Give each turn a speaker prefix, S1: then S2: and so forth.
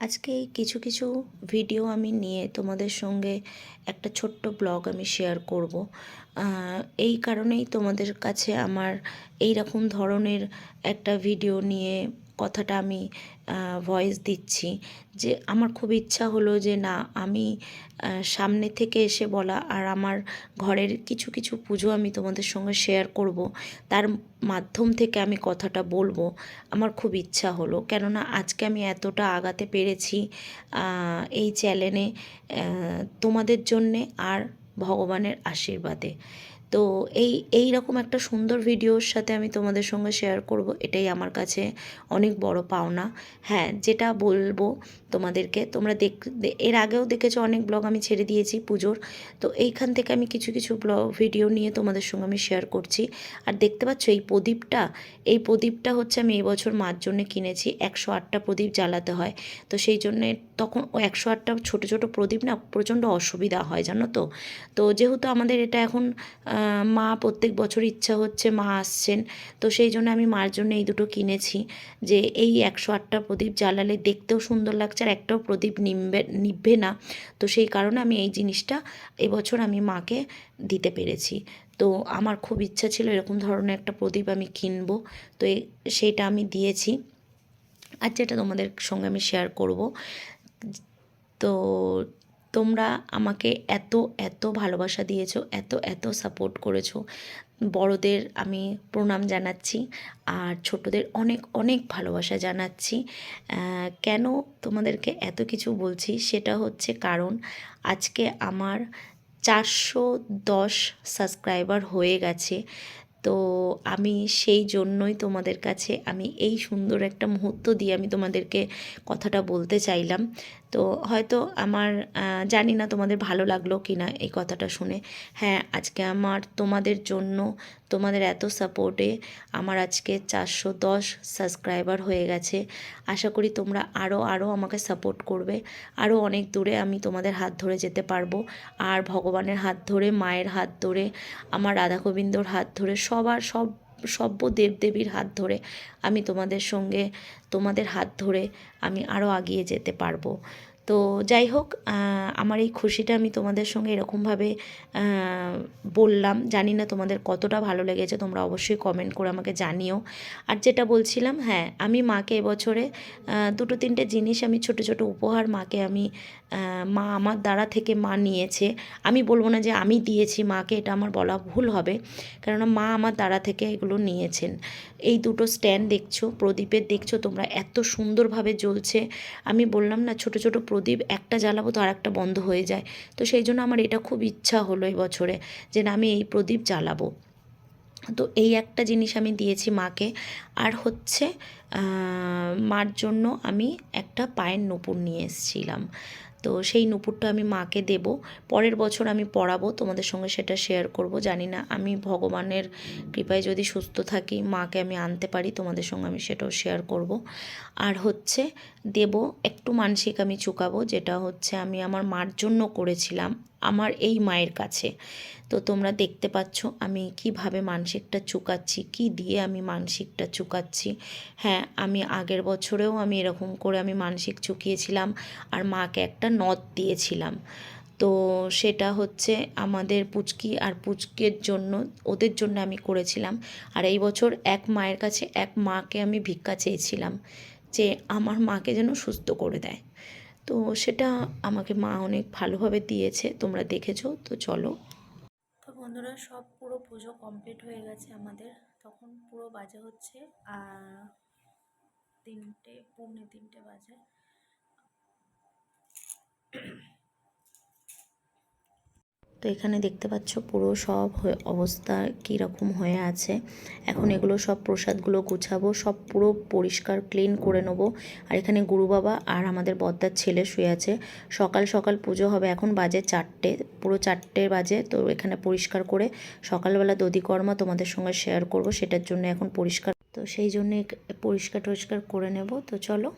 S1: আজকে কিছু কিছু ভিডিও আমি নিয়ে তোমাদের সঙ্গে একটা ছোট্ট ব্লগ আমি শেয়ার করব। এই কারণেই তোমাদের কাছে আমার এই রকম ধরনের একটা ভিডিও নিয়ে কথাটা আমি ভয়েস দিচ্ছি যে আমার খুব ইচ্ছা হলো যে না, আমি সামনে থেকে এসে বলা আর আমার ঘরের কিছু কিছু পুজো আমি তোমাদের সঙ্গে শেয়ার করব। তার মাধ্যম থেকে আমি কথাটা বলব। আমার খুব ইচ্ছা হলো। কেননা আজকে আমি এতটা আগাতে পেরেছি এই চ্যানেলে তোমাদের জন্যে আর ভগবানের আশীর্বাদে। তো এই এই রকম একটা সুন্দর ভিডিওর সাথে আমি তোমাদের সঙ্গে শেয়ার করব, এটাই আমার কাছে অনেক বড় পাওনা। হ্যাঁ যেটা বলব তোমাদেরকে, তোমরা দেখ এর আগেও দেখেছ অনেক ব্লগ আমি ছেড়ে দিয়েছি পুজোর, তো এইখান থেকে আমি কিছু কিছু ব্লগ ভিডিও নিয়ে তোমাদের সঙ্গে আমি শেয়ার করছি। আর দেখতে পাচ্ছ এই প্রদীপটা এই প্রদীপটা হচ্ছে আমি এবছর বছর মার জন্য কিনেছি, একশো আটটা প্রদীপ জ্বালাতে হয়। তো সেই জন্যে তখন ও একশো আটটা ছোটো ছোটো প্রদীপ না প্রচণ্ড অসুবিধা হয়, জানো তো? তো যেহেতু আমাদের এটা এখন মা প্রত্যেক বছর ইচ্ছা হচ্ছে মা আসছেন। তো সেই জন্য আমি মার জন্য এই দুটো কিনেছি। যে এই একশো আটটা প্রদীপ জ্বালালে দেখতেও সুন্দর লাগছে আর একটাও প্রদীপ নিমবে, নিভবে না। তো সেই কারণে আমি এই জিনিসটা এবছর আমি মাকে দিতে পেরেছি। তো আমার খুব ইচ্ছা ছিল এরকম ধরনের একটা প্রদীপ আমি কিনবো। তো সেইটা আমি দিয়েছি। আর যেটা তোমাদের সঙ্গে আমি শেয়ার করব। তো তোমরা আমাকে এত এত ভালোবাসা দিয়েছ, এত এত সাপোর্ট করেছ। বড়দের আমি প্রণাম জানাচ্ছি, আর ছোটদের অনেক অনেক ভালোবাসা জানাচ্ছি। কেন তোমাদেরকে এত কিছু বলছি সেটা হচ্ছে কারণ আজকে আমার চারশো দশ সাবস্ক্রাইবার হয়ে গেছে। তো আমি সেই জন্যই তোমাদের কাছে আমি এই সুন্দর একটা মুহূর্ত দিয়ে আমি তোমাদেরকে কথাটা বলতে চাইলাম। তো হয়তো আমার জানি না তোমাদের ভালো লাগল কি না এই কথাটা শুনে। হ্যাঁ আজকে আমার তোমাদের জন্য তোমাদের এত সাপোর্টে আমার আজকে চারশো দশ সাবস্ক্রাইবার হয়ে গেছে। আশা করি তোমরা আরও আরও আমাকে সাপোর্ট করবে। আরও অনেক দূরে আমি তোমাদের হাত ধরে যেতে পারব। আর ভগবানের হাত ধরে, মায়ের হাত ধরে, আমার রাধা গোবিন্দর হাত ধরে, সবার, সব, সব্য দেবদেবীর হাত ধরে আমি তোমাদের সঙ্গে, তোমাদের হাত ধরে আমি আরও এগিয়ে যেতে পারব। তো যাই হোক আমার এই খুশিটা আমি তোমাদের সঙ্গে এরকমভাবে বললাম। জানি না তোমাদের কতটা ভালো লেগেছে, তোমরা অবশ্যই কমেন্ট করে আমাকে জানিও। আর যেটা বলছিলাম হ্যাঁ আমি মাকে এবছরে দুটো তিনটে জিনিস আমি ছোট ছোট উপহার মাকে আমি মা আমার দ্বারা থেকে মা নিয়েছে। আমি বলব না যে আমি দিয়েছি মাকে, এটা আমার বলা ভুল হবে। কেননা মা আমার দ্বারা থেকে এগুলো নিয়েছেন। এই দুটো স্ট্যান্ড দেখছ, প্রদীপের দেখছ, তোমরা এত সুন্দরভাবে জ্বলছে। আমি বললাম না, ছোট ছোট প্রদীপ একটা জ্বালাবো তো আর একটা বন্ধ হয়ে যায়। তো সেই জন্য আমার এটা খুব ইচ্ছা হলো এই বছরে যে না আমি এই প্রদীপ জ্বালাবো। তো এই একটা জিনিস আমি দিয়েছি মাকে। আর হচ্ছে মার জন্য আমি একটা পায়ের নুপুর নিয়ে এসেছিলাম। তো সেই নুপুরটা আমি মাকে দেব। পরের বছর আমি পড়াবো, তোমাদের সঙ্গে সেটা শেয়ার করব। জানি না, আমি ভগবানের কৃপায় যদি সুস্থ থাকি, মাকে আমি আনতে পারি, তোমাদের সঙ্গে আমি সেটাও শেয়ার করব। আর হচ্ছে দেব, একটু মানসিক আমি চুকাবো, যেটা হচ্ছে আমি আমার মার জন্য করেছিলাম আমার এই মায়ের কাছে। তো তোমরা দেখতে পাচ্ছ আমি কীভাবে মানসিকটা চুকাচ্ছি, কি দিয়ে আমি মানসিকটা চুকাচ্ছি। হ্যাঁ আমি আগের বছরেও আমি এরকম করে আমি মানসিক চুকিয়েছিলাম আর মাকে একটা নদ দিয়েছিলাম। তো সেটা হচ্ছে আমাদের পুচকি আর পুচকের জন্য, ওদের জন্য আমি করেছিলাম। আর এই বছর এক মায়ের কাছে এক মাকে আমি ভিক্ষা চেয়েছিলাম যে আমার মাকে যেন সুস্থ করে দেয়। তো সেটা আমাকে মা অনেক ভালোভাবে দিয়েছে, তোমরা দেখেছ, তো চলো। তো বন্ধুরা, সব পুরো পুজো কমপ্লিট হয়ে গেছে আমাদের। তখন পুরো বাজে হচ্ছে, আর তিনটে, পৌনে তিনটে বাজে। তো এখানে দেখতে পাচ্ছ পুরো সব অবস্থা কীরকম হয়ে আছে। এখন এগুলো সব প্রসাদগুলো গুছাবো, সব পুরো পরিষ্কার, ক্লিন করে নেব। আর এখানে গুরু বাবা আর আমাদের বদ্দার ছেলে শুয়ে আছে। সকাল সকাল পুজো হবে, এখন বাজে চারটে, পুরো চারটে বাজে। তো এখানে পরিষ্কার করে সকালবেলা দধিকর্মা তোমাদের সঙ্গে শেয়ার করব, সেটার জন্য এখন পরিষ্কার তো সেই জন্যে পরিষ্কার টরিষ্কার করে নেব। তো চলো।